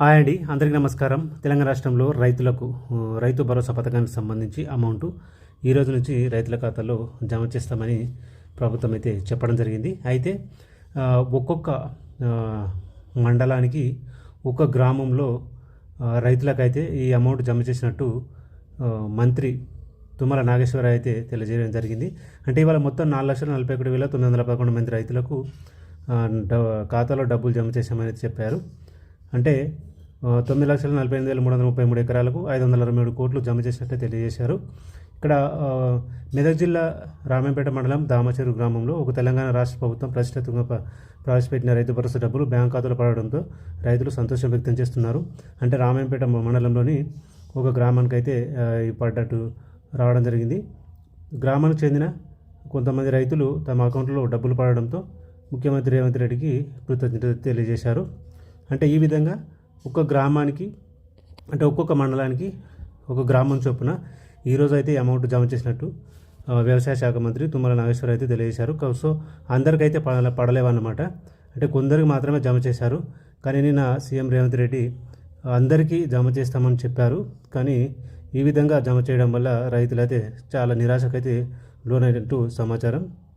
Hi అండి అందరికీ నమస్కారం. తెలంగాణ రాష్ట్రంలో రైతులకు రైతు భరోసా పథకానికి సంబంధించి అమౌంట్ ఈ రోజు నుంచి రైతుల ఖాతాలో జమ చేస్తామని ప్రభుత్వం అయితే చెప్పడం జరిగింది. అయితే ఒక్కొక్క మండలానికి ఒక్క గ్రామంలో రైతులకైతే ఈ అమౌంట్ జమ చేసినట్టు మంత్రి తుమ్మల నాగేశ్వరరావు అయితే తెలియజేయడం జరిగింది. అంటే ఇవాళ మొత్తం నాలుగు లక్షల నలభై ఒకటి వేల తొమ్మిది వందల పదకొండు మంది రైతులకు ఖాతాలో డబ్బులు జమ చేశామని చెప్పారు. అంటే తొమ్మిది లక్షల నలభై ఎనిమిది వేల మూడు వందల ముప్పై మూడు ఎకరాలకు ఐదు వందల అరవై మూడు కోట్లు జమ చేసినట్టే తెలియజేశారు. ఇక్కడ మెదక్ జిల్లా రామంపేట మండలం దామచేరు గ్రామంలో ఒక తెలంగాణ రాష్ట్ర ప్రభుత్వం ప్రతిష్టాత్మకంగా ప్రవేశపెట్టిన రైతు భరోసా డబ్బులు బ్యాంక్ ఖాతాలో పడడంతో రైతులు సంతోషం వ్యక్తం చేస్తున్నారు. అంటే రామంపేట మండలంలోని ఒక గ్రామానికి అయితే పడ్డట్టు రావడం జరిగింది. గ్రామానికి చెందిన కొంతమంది రైతులు తమ అకౌంట్లో డబ్బులు పడడంతో ముఖ్యమంత్రి రేవంత్ రెడ్డికి కృతజ్ఞత తెలియజేశారు. అంటే ఈ విధంగా ఒక్క గ్రామానికి అంటే ఒక్కొక్క మండలానికి ఒక గ్రామం చొప్పున ఈరోజు అయితే అమౌంట్ జమ చేసినట్టు వ్యవసాయ శాఖ మంత్రి తుమ్మల నాగేశ్వర అయితే తెలియజేశారు. సో అందరికైతే పడ పడలేవన్నమాట. అంటే కొందరికి మాత్రమే జమ చేశారు. కానీ నిన్న సీఎం రేవంత్ రెడ్డి అందరికీ జమ చేస్తామని చెప్పారు. కానీ ఈ విధంగా జమ చేయడం వల్ల రైతులైతే చాలా నిరాశకైతే లోనైనట్టు సమాచారం.